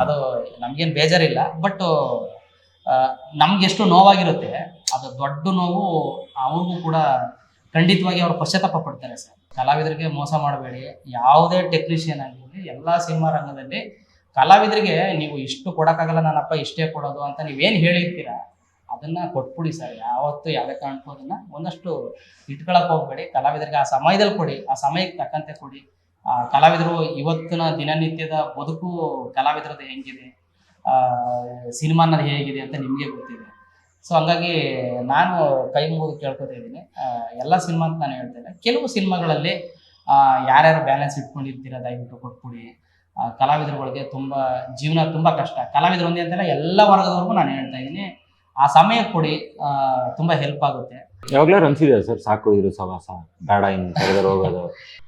Speaker 1: ಅದು ನಮ್ಗೇನು ಬೇಜಾರಿಲ್ಲ ಬಟ್ ನಮ್ಗೆ ಎಷ್ಟು ನೋವಾಗಿರುತ್ತೆ ಅದು ದೊಡ್ಡ ನೋವು ಅವ್ರಿಗೂ ಕೂಡ ಖಂಡಿತವಾಗಿ ಅವ್ರು ಪಶ್ಚಾತ್ತಾಪ ಪಡ್ತಾರೆ ಸರ್. ಕಲಾವಿದರಿಗೆ ಮೋಸ ಮಾಡಬೇಡಿ ಯಾವುದೇ ಟೆಕ್ನಿಷಿಯನ್ ಆಗಿರಲಿ ಎಲ್ಲ ಸಿನಿಮಾ ರಂಗದಲ್ಲಿ ಕಲಾವಿದರಿಗೆ ನೀವು ಇಷ್ಟು ಕೊಡೋಕ್ಕಾಗಲ್ಲ ನನ್ನಪ್ಪ ಇಷ್ಟೇ ಕೊಡೋದು ಅಂತ ನೀವೇನು ಹೇಳಿರ್ತೀರ? ಅದನ್ನ ಕೊಟ್ಬಿಡಿ ಸರ್. ಯಾವತ್ತು ಯಾವುದೇ ಕಾರಣಕ್ಕೂ ಅದನ್ನ ಒಂದಷ್ಟು ಇಟ್ಕೊಳಕ್ ಹೋಗ್ಬೇಡಿ. ಕಲಾವಿದರಿಗೆ ಆ ಸಮಯದಲ್ಲಿ ಕೊಡಿ. ಆ ಸಮಯಕ್ಕೆ ತಕ್ಕಂತೆ ಕೊಡಿ. ಆ ಕಲಾವಿದರು ಇವತ್ತಿನ ದಿನನಿತ್ಯದ ಬದುಕು ಕಲಾವಿದರದ್ದು ಹೆಂಗಿದೆ? ಆ, ಸಿನಿಮಾ ಹೇಗಿದೆ ಅಂತ ನಿಮಗೆ ಗೊತ್ತಿದೆ. ಸೊ ಹಂಗಾಗಿ ನಾನು ಕೈ ಮುಗಿದು ಕೇಳ್ಕೊತಾ ಇದ್ದೀನಿ. ಎಲ್ಲ ಸಿನಿಮಾ ಅಂತ ನಾನು ಹೇಳ್ತೇನೆ ಕೆಲವು ಸಿನಿಮಾಗಳಲ್ಲಿ ಯಾರ್ಯಾರು ಬ್ಯಾಲೆನ್ಸ್ ಇಟ್ಕೊಂಡಿರ್ತೀರ ದಯವಿಟ್ಟು ಕೊಟ್ಬಿಡಿ. ಕಲಾವಿದರುಗಳಿಗೆ ತುಂಬ ಜೀವನ ತುಂಬ ಕಷ್ಟ. ಕಲಾವಿದರು ಒಂದೇ ಅಂತಲ್ಲ ಎಲ್ಲ ವರ್ಗದವ್ರಿಗೂ ನಾನು ಹೇಳ್ತಾ ಇದ್ದೀನಿ. ಆ ಸಮಯ ಕೊಡಿ ತುಂಬಾ ಹೆಲ್ಪ್ ಆಗುತ್ತೆ.
Speaker 2: ಯಾವಾಗ್ಲೂ ಅನ್ಸಿದೆ ಸರ್ ಸಾಕು ಇರು ಸವಾಸ ಬೇಡ ಇನ್ನು ಕರೆದರೆ ಹೋಗೋದು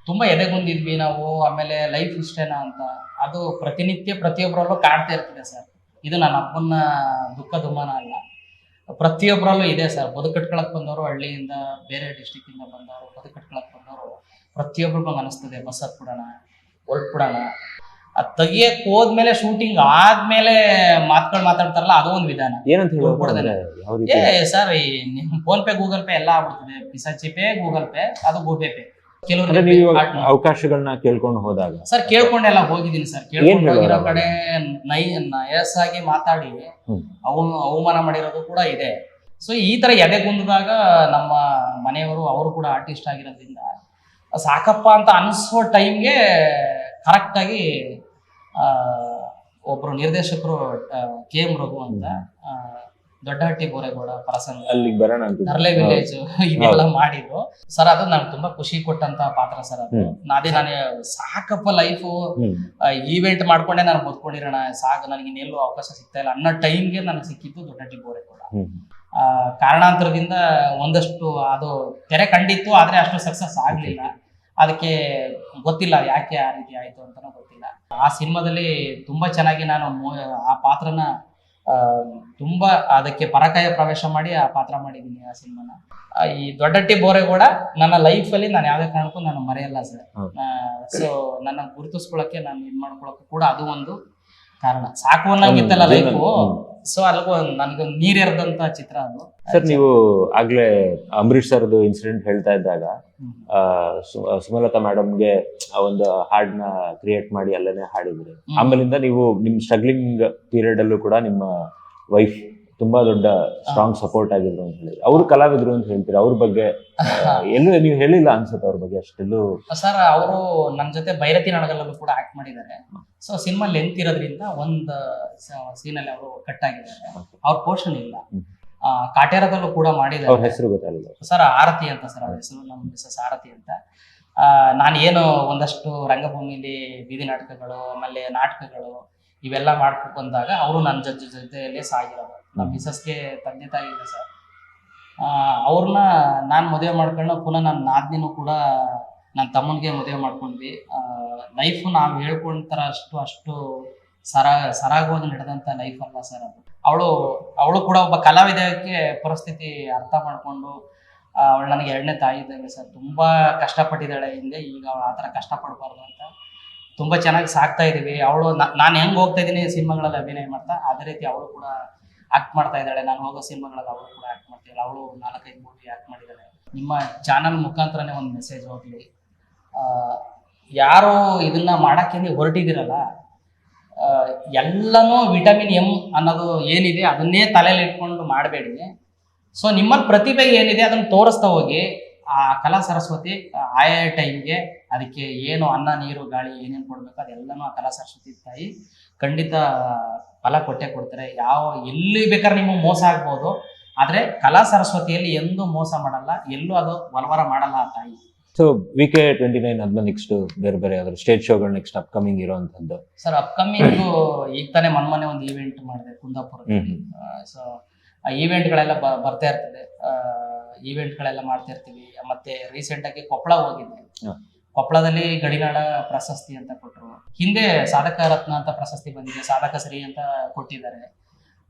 Speaker 1: ತುಂಬಾ ಎದೆಗುಂದಿದ್ವಿ ನಾವು ಆಮೇಲೆ ಲೈಫ್ ಇಷ್ಟೇನಾ ಅಂತ. ಅದು ಪ್ರತಿನಿತ್ಯ ಪ್ರತಿಯೊಬ್ಬರಲ್ಲೂ ಕಾಡ್ತಾ ಇರ್ತದೆ ಸರ್. ಇದು ನನ್ನ ಅಪ್ಪನ ದುಃಖ ದುಮ್ಮಾನ ಅಲ್ಲ. ಪ್ರತಿಯೊಬ್ಬರಲ್ಲೂ ಇದೆ ಸರ್. ಬದುಕಟ್ಕೊಳಕ್ ಬಂದವರು ಹಳ್ಳಿಯಿಂದ ಬೇರೆ ಡಿಸ್ಟಿಕ್ ಇಂದ ಬಂದವರು ಬದುಕಟ್ಕೊಳಕ್ ಬಂದವರು. ಪ್ರತಿಯೊಬ್ಬರಿಗೂ ಅನಿಸ್ತದೆ ಬಸ್ ಹತ್ಬಿಡೋಣ ಹೊರಟ್ಬಿಡೋಣ ಅದು ತೆಗಿಯಕ್ ಹೋದ್ಮೇಲೆ ಶೂಟಿಂಗ್ ಆದ್ಮೇಲೆ ಮಾತುಗಳು ಮಾತಾಡ್ತಾರಲ್ಲ ಅದು ಒಂದು ವಿಧಾನ.
Speaker 2: ಏನಂತ
Speaker 1: ಏ ಸರ್ ಈ ನಿಮ್ ಫೋನ್ ಪೇ ಗೂಗಲ್ ಪೇ ಎಲ್ಲ ಆಗ್ಬಿಡ್ತದೆ. ಪಿಸಾಚಿ ಪೇ ಗೂಗಲ್ ಪೇ ಅದು ಗೂಗಲ್ ಪೇ ಕೆಲವರು
Speaker 2: ಅವಕಾಶಗಳನ್ನ ಕೇಳ್ಕೊಂಡು ಹೋದಾಗ?
Speaker 1: ಸರ್ ಕೇಳ್ಕೊಂಡೆಲ್ಲ ಹೋಗಿದ್ದೀನಿ ಸರ್
Speaker 2: ಕೇಳ್ಕೊಂಡಿರೋ
Speaker 1: ಹೋಗಿರೋ ಕಡೆ ನೈ ನಯಸ್ಸಾಗಿ ಮಾತಾಡಿ
Speaker 2: ಅವನು
Speaker 1: ಅವ ಅವಮಾನ ಮಾಡಿರೋದು ಕೂಡ ಇದೆ. ಸೊ ಈ ತರ ಎದೆಗುಂದಿದಾಗ ನಮ್ಮ ಮನೆಯವರು ಅವರು ಕೂಡ ಆರ್ಟಿಸ್ಟ್ ಆಗಿರೋದ್ರಿಂದ ಸಾಕಪ್ಪ ಅಂತ ಅನಿಸೋ ಟೈಮ್ಗೆ ಕರೆಕ್ಟಾಗಿ ಒಬ್ರು ನಿರ್ದೇಶಕರು ಕೆ ಎಂ ರಘು ಅಂತ ದೊಡ್ಡಹಟ್ಟಿ ಬೋರೇಗೌಡ ಪರಸಂಗ
Speaker 2: ಅಲ್ಲಿಗೆ ಬರೋಣ
Speaker 1: ನರ್ಲೆ ವಿಲೇಜ್ ಇದೆಲ್ಲ ಮಾಡಿದ್ರು. ಸರ್ ಅದು ನಂಗೆ ತುಂಬಾ ಖುಷಿ ಕೊಟ್ಟಂತ ಪಾತ್ರ ಸರ್ ಅದು. ನಾದೇ ನಾನು ಸಾಕಪ್ಪ ಲೈಫು ಈವೆಂಟ್ ಮಾಡ್ಕೊಂಡೆ ನಾನು ಬದುಕೊಂಡಿರೋಣ. ಸಾಕು ನನಗೆ ಇನ್ನೆಲ್ಲೂ ಅವಕಾಶ ಸಿಗ್ತಾ ಇಲ್ಲ ಅನ್ನೋ ಟೈಮ್ಗೆ ನನಗೆ ಸಿಕ್ಕಿದ್ದು ದೊಡ್ಡಹಟ್ಟಿ ಬೋರೇಗೌಡ ಕಾರಣಾಂತರದಿಂದ ಒಂದಷ್ಟು ಅದು ತೆರೆ ಕಂಡಿತ್ತು ಆದ್ರೆ ಅಷ್ಟು ಸಕ್ಸಸ್ ಆಗ್ಲಿಲ್ಲ. ಅದಕ್ಕೆ ಗೊತ್ತಿಲ್ಲ ಯಾಕೆ ಆ ರೀತಿ ಆಯ್ತು ಅಂತಲೂ ಗೊತ್ತಿಲ್ಲ ಆ ಸಿನಿಮಾದಲ್ಲಿ ತುಂಬಾ ಚೆನ್ನಾಗಿ ನಾನು ಆ ಪಾತ್ರನ ತುಂಬ ತುಂಬಾ ಅದಕ್ಕೆ ಪರಕಾಯ ಪ್ರವೇಶ ಮಾಡಿ ಆ ಪಾತ್ರ ಮಾಡಿದ್ದೀನಿ ಆ ಸಿನಿಮಾನ ಈ ದೊಡ್ಡಟ್ಟಿ ಕೂಡ ನನ್ನ ಲೈಫಲ್ಲಿ ನಾನು ಯಾವುದೇ ಕಾರಣಕ್ಕೂ ನಾನು ಮರೆಯಲ್ಲ ಸರ್. ಸೊ ನನ್ನ ಗುರುತಿಸ್ಕೊಳಕ್ಕೆ ನಾನು ಇದು ಮಾಡ್ಕೊಳಕ್ಕೆ ಕೂಡ ಅದು ಒಂದು ಕಾರಣ ಸಾಕು ಅನ್ನಂಗಿತ್ತಲ್ಲ. ಲೈಫು. ಸೊ ಅಲ್ಗೂ ನನಗೆ ನೀರೆರೆದಂಥ ಚಿತ್ರ ಅದು
Speaker 2: ಸರ್ ನೀವು ಆಗ್ಲೇ ಅಂಬರೀಶ್ ಸರ್ದು ಇನ್ಸಿಡೆಂಟ್ ಹೇಳ್ತಾ ಇದ್ದಾಗ ಸುಮಲತಾ ಮೇಡಮ್ಗೆ ಆ ಒಂದು ಹಾಡ್ನ ಕ್ರಿಯೇಟ್ ಮಾಡಿ ಅಲ್ಲೇನೆ ಹಾಡಿದ್ರಿ. ಆಮೇಲಿಂದ ನೀವು ನಿಮ್ ಸ್ಟ್ರಗ್ಲಿಂಗ್ ಪೀರಿಯಡ್ ಅಲ್ಲೂ ಕೂಡ ನಿಮ್ಮ ವೈಫ್ ತುಂಬಾ ದೊಡ್ಡ ಸ್ಟ್ರಾಂಗ್ ಸಪೋರ್ಟ್ ಆಗಿದ್ರು ಅಂತ ಹೇಳಿದ್ರು. ಅವ್ರು ಕಲಾವಿದ್ರು ಅಂತ ಹೇಳ್ತೀರಿ? ಅವ್ರ ಬಗ್ಗೆ ಎಲ್ಲೂ ನೀವು ಹೇಳಿಲ್ಲ ಅನ್ಸುತ್ತೆ ಅವ್ರ ಬಗ್ಗೆ ಅಷ್ಟೆಲ್ಲೂ?
Speaker 1: ಸರ್ ಅವರು ನನ್ನ ಜೊತೆ ಭೈರತಿ ನಾಡಗಲ್ಲೂ ಕೂಡ ಆಕ್ಟ್ ಮಾಡಿದ್ದಾರೆ. ಸೊ ಸಿನಿಮಾ ಲೆಂತ್ ಇರೋದ್ರಿಂದ ಒಂದು ಸೀನಲ್ಲಿ ಅವರು ಕಟ್ ಆಗಿದ್ದಾರೆ. ಅವ್ರ ಪೋರ್ಷನ್ ಇಲ್ಲ. ಕಾಟೇರದಲ್ಲೂ ಕೂಡ ಮಾಡಿದ್ದಾರೆ.
Speaker 2: ಹೆಸರು ಗೊತ್ತಾಗಲಿಲ್ಲ.
Speaker 1: ಸರ್ ಆರತಿ ಅಂತ ಸರ್ ಅವ್ರ ಹೆಸರು ನಮ್ಮ ಮಿಸಸ್ ಆರತಿ ಅಂತ. ಆ, ನಾನು ಏನು ಒಂದಷ್ಟು ರಂಗಭೂಮಿಲಿ ಬೀದಿ ನಾಟಕಗಳು ಆಮೇಲೆ ನಾಟಕಗಳು ಇವೆಲ್ಲ ಮಾಡ್ಕೊಂಡು ಬಂದಾಗ ಅವರು ನನ್ನ ಜೊತೆ ಜೊತೆಯಲ್ಲೇ ಸಾಗಿರೋದು ನಮ್ಮ. ಮಿಸಸ್ಗೆ ತಂದೆ ತಾಯಿ ಇದೆ ಸರ್. ಅವ್ರನ್ನ ನಾನು ಮದುವೆ ಮಾಡ್ಕೊಂಡು ಪುನಃ ನನ್ನ ನಾದಿನೂ ಕೂಡ ನನ್ನ ತಮ್ಮನಿಗೆ ಮದುವೆ ಮಾಡ್ಕೊಂಡ್ವಿ. ಲೈಫು ನಾವು ಹೇಳ್ಕೊಂತಾರ ಅಷ್ಟು ಅಷ್ಟು ಸರ ಸರಾಗವಾಗಿ ನಡೆದಂತ ಲೈಫ್ ಅಲ್ಲ ಸರ್ ಅದು? ಅವಳು ಅವಳು ಕೂಡ ಒಬ್ಬ ಕಲಾವಿದಕ್ಕೆ ಪರಿಸ್ಥಿತಿ ಅರ್ಥ ಮಾಡಿಕೊಂಡು ಅವಳು ನನಗೆ ಎರಡನೇ ತಾಯಿ ಇದ್ದಂಗೆ ಸರ್ ತುಂಬ ಕಷ್ಟಪಟ್ಟಿದ್ದಾಳೆ. ಹಿಂದೆ ಈಗ ಅವಳು ಆ ಥರ ಕಷ್ಟಪಡಬಾರ್ದು ಅಂತ ತುಂಬ ಚೆನ್ನಾಗಿ ಸಾಕ್ತಾ ಇದ್ದೀವಿ ಅವಳು ನಾನು ಹೆಂಗೆ ಹೋಗ್ತಾ ಇದ್ದೀನಿ ಸಿನಿಮಾಗಳಲ್ಲಿ ಅಭಿನಯ ಮಾಡ್ತಾ, ಅದೇ ರೀತಿ ಅವಳು ಕೂಡ ಆಕ್ಟ್ ಮಾಡ್ತಾ ಇದ್ದಾಳೆ. ನಾನು ಹೋಗೋ ಸಿನಿಮಾಗಳಲ್ಲಿ ಅವಳು ಕೂಡ ಆಕ್ಟ್ ಮಾಡ್ತಿದ್ದಾಳೆ ಅವಳು ನಾಲ್ಕೈದು ಮೂವಿ ಆಕ್ಟ್ ಮಾಡಿದ್ದಾಳೆ. ನಿಮ್ಮ ಚಾನಲ್ ಮುಖಾಂತರನೇ ಒಂದು ಮೆಸೇಜ್ ಹೋಗಲಿ. ಯಾರು ಇದನ್ನ ಮಾಡಕ್ಕೆ ಹೊರಟಿದ್ದೀರಲ್ಲ ಎಲ್ಲನೂ ವಿಟಮಿನ್ ಎಂ ಅನ್ನೋದು ಏನಿದೆ ಅದನ್ನೇ ತಲೆಯಲ್ಲಿ ಇಟ್ಕೊಂಡು ಮಾಡಬೇಡಿ. ಸೊ ನಿಮ್ಮಲ್ಲಿ ಪ್ರತಿಭೆ ಏನಿದೆ ಅದನ್ನು ತೋರಿಸ್ತಾ ಹೋಗಿ. ಆ ಕಲಾ ಸರಸ್ವತಿ ಆಯಾ ಟೈಮ್ಗೆ ಅದಕ್ಕೆ ಏನು ಅನ್ನ, ನೀರು, ಗಾಳಿ ಏನೇನು ಕೊಡಬೇಕು ಅದೆಲ್ಲನೂ ಆ ಕಲಾ ಸರಸ್ವತಿ ತಾಯಿ ಖಂಡಿತ ಫಲ ಕೊಟ್ಟೆ ಕೊಡ್ತಾರೆ. ಯಾವ, ಎಲ್ಲಿ ಬೇಕಾದ್ರೆ ನಿಮಗೆ ಮೋಸ ಆಗ್ಬೋದು. ಆದರೆ ಕಲಾ ಸರಸ್ವತಿಯಲ್ಲಿ ಎಂದೂ ಮೋಸ ಮಾಡಲ್ಲ, ಎಲ್ಲೂ ಅದು ಒಲವರ ಮಾಡಲ್ಲ ಆ ತಾಯಿ.
Speaker 2: So V K twenty nine ಆದ್ಮೇಲೆ ನೆಕ್ಸ್ಟ್ ಬೇರೆ ಬೇರೆ ಯಾವ್ದಾದ್ರು ಸ್ಟೇಜ್ ಶೋಗಳು ನೆಕ್ಸ್ಟ್ ಅಪ್ಕಮಿಂಗ್ ಇರೋವಂಥದ್ದು
Speaker 1: ಸರ್ ಅಪ್ಕಮಿಂಗ್ ಈಗ ತಾನೇ ಮೊನ್ನೆ ಒಂದು ಈವೆಂಟ್ ಮಾಡಿದೆ
Speaker 2: ಕುಂದಾಪುರ
Speaker 1: ಸೊ ಆ ಈವೆಂಟ್ಗಳೆಲ್ಲ ಬ ಬರ್ತಾ ಇರ್ತದೆ. ಈವೆಂಟ್ಗಳೆಲ್ಲ ಮಾಡ್ತಾ ಇರ್ತೀವಿ. ಮತ್ತೆ ರೀಸೆಂಟ್ ಆಗಿ ಕೊಪ್ಪಳ ಹೋಗಿದ್ದೆ. ಕೊಪ್ಪಳದಲ್ಲಿ ಗಡಿನಾಡ ಪ್ರಶಸ್ತಿ ಅಂತ ಕೊಟ್ಟರು ಹಿಂದೆ ಸಾಧಕ ರತ್ನ ಅಂತ ಪ್ರಶಸ್ತಿ ಬಂದಿದೆ ಸಾಧಕ ಶ್ರೀ ಅಂತ ಕೊಟ್ಟಿದ್ದಾರೆ.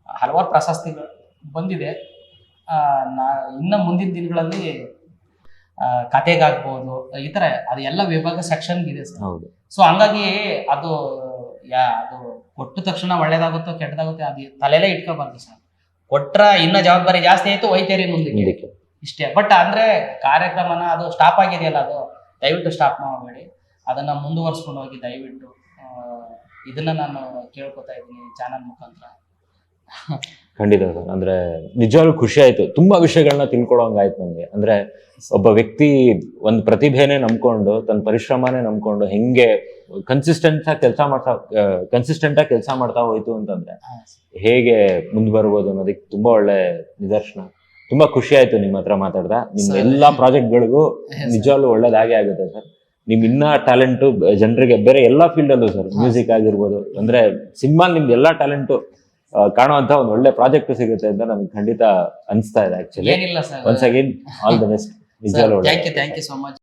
Speaker 1: ಹಲವಾರು ಪ್ರಶಸ್ತಿಗಳು ಬಂದಿದೆ. ನಾ ಇನ್ನು ಮುಂದಿನ ದಿನಗಳಲ್ಲಿ ಕತೆಗಾಗ್ಬೋದು ಈ ತರ ಅದು ಎಲ್ಲ ವಿಭಾಗ ಸೆಕ್ಷನ್ ಇದೆ ಸರ್. ಸೊ ಹಂಗಾಗಿ ಅದು ಯಾ ಅದು ಕೊಟ್ಟ ತಕ್ಷಣ ಒಳ್ಳೇದಾಗುತ್ತೋ ಕೆಟ್ಟದಾಗುತ್ತೋ ಅದು ತಲೆಲೇ ಇಟ್ಕೋಬಾರ್ದು ಸರ್. ಕೊಟ್ರ ಇನ್ನ ಜವಾಬ್ದಾರಿ ಜಾಸ್ತಿ ಆಯ್ತು ಒಯ್ತೇರಿ ಮುಂದಕ್ಕೆ. ಇಷ್ಟೇ. ಬಟ್ ಅಂದ್ರೆ ಕಾರ್ಯಕ್ರಮನ ಅದು ಸ್ಟಾಪ್ ಆಗಿದೆಯಲ್ಲ ಅದು ದಯವಿಟ್ಟು ಸ್ಟಾಪ್ ಮಾಡಬೇಡಿ. ಅದನ್ನ ಮುಂದುವರ್ಸ್ಕೊಂಡು ಹೋಗಿ ದಯವಿಟ್ಟು ಇದನ್ನ ನಾನು ಕೇಳ್ಕೊತಾ ಇದ್ದೀನಿ ಚಾನಲ್ ಮುಖಾಂತರ.
Speaker 2: ಖಂಡಿತ ಸರ್. ಅಂದ್ರೆ ನಿಜವಾಗ್ಲೂ ಖುಷಿ ಆಯ್ತು. ತುಂಬಾ ವಿಷಯಗಳನ್ನ ತಿಳ್ಕೊಳಂಗಾಯ್ತು ನಮ್ಗೆ. ಅಂದ್ರೆ ಒಬ್ಬ ವ್ಯಕ್ತಿ ಒಂದ್ ಪ್ರತಿಭೆನೆ ನಂಬ್ಕೊಂಡು ತನ್ನ ಪರಿಶ್ರಮನೇ ನಂಬ್ಕೊಂಡು ಹೆಂಗೆ ಕನ್ಸಿಸ್ಟೆಂಟ್ ಆಗಿ ಕೆಲಸ ಮಾಡ್ತಾ ಕನ್ಸಿಸ್ಟೆಂಟ್ ಆಗಿ ಕೆಲಸ ಮಾಡ್ತಾ ಹೋಯ್ತು ಅಂತಂದ್ರೆ ಹೇಗೆ ಮುಂದ್ ಬರ್ಬೋದು ಅನ್ನೋದಕ್ಕೆ ತುಂಬಾ ಒಳ್ಳೆ ನಿದರ್ಶನ. ತುಂಬಾ ಖುಷಿ ಆಯ್ತು ನಿಮ್ಮ ಹತ್ರ ಮಾತಾಡ್ದ ನಿಮ್
Speaker 1: Sir.
Speaker 2: ಎಲ್ಲಾ ಪ್ರಾಜೆಕ್ಟ್ಗಳಿಗೂ ನಿಜವಾಗ್ಲೂ ಒಳ್ಳೇದಾಗೆ ಆಗುತ್ತೆ ಸರ್. ನಿಮ್ ಇನ್ನ ಟ್ಯಾಲೆಂಟು ಜನರಿಗೆ ಬೇರೆ ಎಲ್ಲಾ ಫೀಲ್ಡ್ ಅಲ್ಲೂ ಸರ್ ಮ್ಯೂಸಿಕ್ ಆಗಿರ್ಬೋದು. ಅಂದ್ರೆ ಸಿನಿಮಾ ನಿಮ್ದು ಎಲ್ಲಾ ಟ್ಯಾಲೆಂಟ್ ಕಾಣುವಂತ ಒಂದು ಒಳ್ಳೆ ಪ್ರಾಜೆಕ್ಟ್ ಸಿಗುತ್ತೆ ಅಂತ ನಮ್ಗೆ ಖಂಡಿತ ಅನಿಸ್ತಾ ಇದೆ ಆಕ್ಚುಲಿ
Speaker 1: ಏನಿಲ್ಲ sir.
Speaker 2: Once again all the best
Speaker 1: thank you thank you so much